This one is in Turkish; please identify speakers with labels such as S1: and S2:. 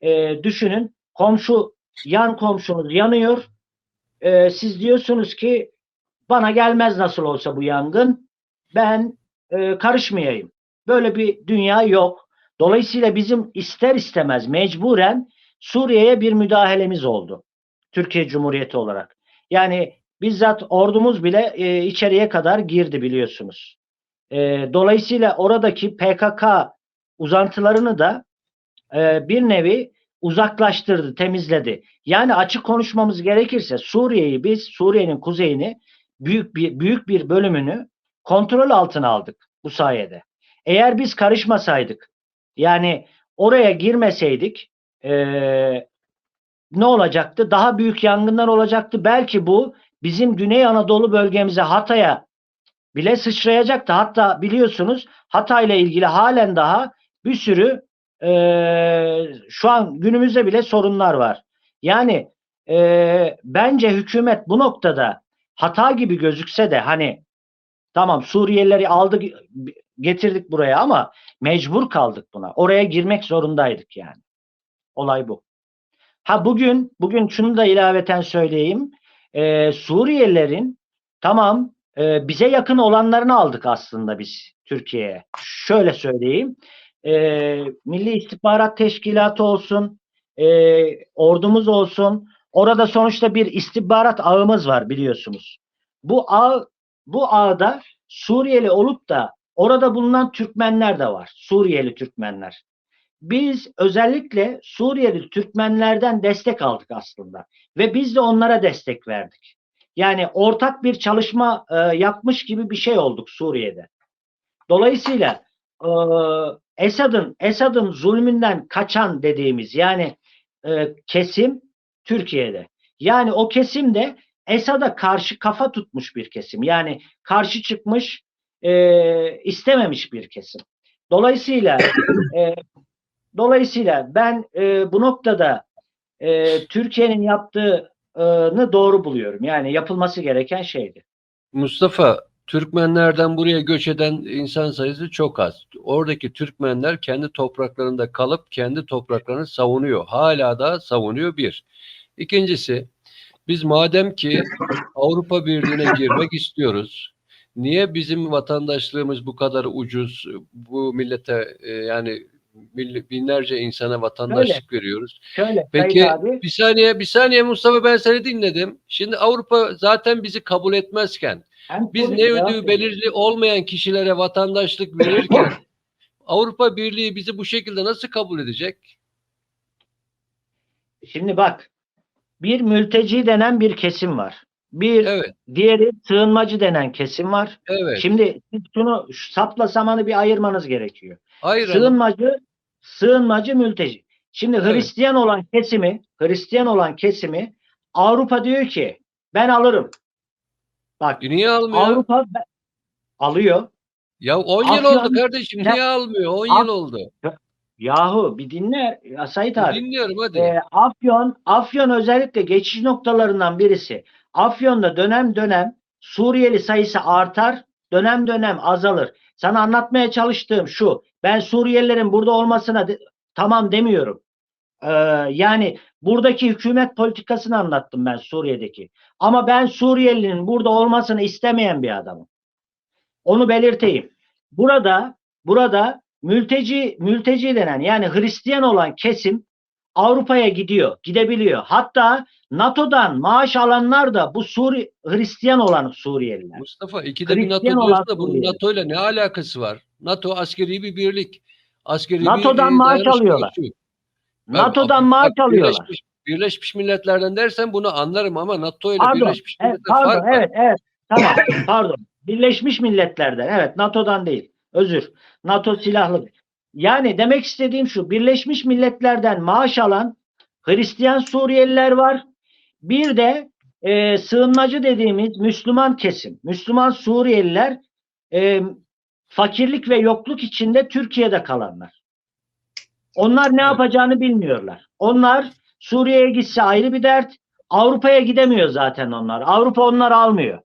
S1: e, düşünün komşu yan komşunuz yanıyor. E, siz diyorsunuz ki bana gelmez nasıl olsa bu yangın. Ben e, karışmayayım. Böyle bir dünya yok. Dolayısıyla bizim ister istemez mecburen Suriye'ye bir müdahalemiz oldu. Türkiye Cumhuriyeti olarak. Yani bizzat ordumuz bile e, içeriye kadar girdi biliyorsunuz. E, dolayısıyla oradaki PKK uzantılarını da e, bir nevi uzaklaştırdı, temizledi. Yani açık konuşmamız gerekirse Suriye'yi biz Suriye'nin kuzeyini büyük bir büyük bir bölümünü kontrol altına aldık bu sayede. Eğer biz karışmasaydık, yani oraya girmeseydik, eee, ne olacaktı? Daha büyük yangınlar olacaktı. Belki bu bizim Güney Anadolu bölgemize, Hatay'a bile sıçrayacaktı. Hatta biliyorsunuz Hatay'la ilgili halen daha bir sürü eee, şu an günümüzde bile sorunlar var. Yani eee, bence hükümet bu noktada hata gibi gözükse de hani tamam Suriyelileri aldık getirdik buraya ama mecbur kaldık buna. Oraya girmek zorundaydık yani. Olay bu. Ha bugün bugün şunu da ilaveten söyleyeyim. Ee, Suriyelilerin tamam e, bize yakın olanlarını aldık aslında biz Türkiye'ye. Şöyle söyleyeyim. Ee, Milli İstihbarat Teşkilatı olsun, e, ordumuz olsun. Orada sonuçta bir istihbarat ağımız var biliyorsunuz. Bu ağ bu ağda Suriyeli olup da orada bulunan Türkmenler de var. Suriyeli Türkmenler. Biz özellikle Suriyeli Türkmenlerden destek aldık aslında ve biz de onlara destek verdik. Yani ortak bir çalışma e, yapmış gibi bir şey olduk Suriye'de. Dolayısıyla e, Esad'ın Esad'ın zulmünden kaçan dediğimiz yani e, kesim Türkiye'de. Yani o kesim de Esad'a karşı kafa tutmuş bir kesim. Yani karşı çıkmış, e, istememiş bir kesim. Dolayısıyla e, dolayısıyla ben e, bu noktada e, Türkiye'nin yaptığını doğru buluyorum. Yani yapılması gereken şeydi.
S2: Mustafa, Türkmenlerden buraya göç eden insan sayısı çok az. Oradaki Türkmenler kendi topraklarında kalıp kendi topraklarını savunuyor. Hala da savunuyor bir. İkincisi, biz madem ki Avrupa Birliği'ne girmek istiyoruz, niye bizim vatandaşlığımız bu kadar ucuz, bu millete e, yani binlerce insana vatandaşlık veriyoruz?
S1: Şöyle
S2: Peki
S1: abi
S2: bir saniye, bir saniye Mustafa ben seni dinledim. Şimdi Avrupa zaten bizi kabul etmezken,
S1: hem
S2: biz ne ödüğü belirli olmayan kişilere vatandaşlık verirken, Avrupa Birliği bizi bu şekilde nasıl kabul edecek?
S1: Şimdi bak bir mülteci denen bir kesim var. Bir
S2: Evet,
S1: diğeri sığınmacı denen kesim var.
S2: evet.
S1: Şimdi şunu şu sapla samanı bir ayırmanız gerekiyor.
S2: Hayır hanım.
S1: Sığınmacı, sığınmacı mülteci. Şimdi
S2: Evet.
S1: Hristiyan olan kesimi, Hristiyan olan kesimi Avrupa diyor ki ben alırım. Bak
S2: Niye almıyor?
S1: Avrupa alıyor.
S2: Ya 10 yıl
S1: Afyon-
S2: oldu kardeşim.
S1: Ya-
S2: Niye almıyor? 10
S1: Af-
S2: yıl oldu.
S1: Yahu bir dinle Sait abi.
S2: Dinliyorum hadi.
S1: Ee, Afyon, Afyon özellikle geçiş noktalarından birisi. Afyon'da dönem dönem Suriyeli sayısı artar, dönem dönem azalır. Sana anlatmaya çalıştığım şu, ben Suriyelilerin burada olmasına de- tamam demiyorum. Ee, yani buradaki hükümet politikasını anlattım ben Suriye'deki. Ama ben Suriyelinin burada olmasını istemeyen bir adamım. Onu belirteyim. Burada burada mülteci mülteci denen yani Hristiyan olan kesim Avrupa'ya gidiyor, gidebiliyor. Hatta NATO'dan maaş alanlar da bu Suri Hristiyan olan Suriyeliler.
S2: Mustafa ikide bir NATO
S1: Hristiyan
S2: diyorsun da bunun. NATO ile ne alakası var? NATO askeri bir birlik. Askeri
S1: NATO'dan
S2: bir, e,
S1: maaş alıyorlar.
S2: gücü.
S1: NATO'dan
S2: bak,
S1: maaş alıyorlar.
S2: Birleşmiş, Birleşmiş Milletler'den dersen bunu anlarım ama NATO ile
S1: Pardon,
S2: Birleşmiş
S1: evet,
S2: Milletler
S1: pardon,
S2: fark var.
S1: evet, evet, tamam, pardon. Birleşmiş Milletler'den, evet, NATO'dan değil, özür. NATO silahlı. Yani demek istediğim şu, Birleşmiş Milletler'den maaş alan Hristiyan Suriyeliler var. Bir de e, sığınmacı dediğimiz Müslüman kesim, Müslüman Suriyeliler e, fakirlik ve yokluk içinde Türkiye'de kalanlar. Onlar ne yapacağını bilmiyorlar. Onlar Suriye'ye gitse ayrı bir dert. Avrupa'ya gidemiyor zaten onlar. Avrupa onları almıyor.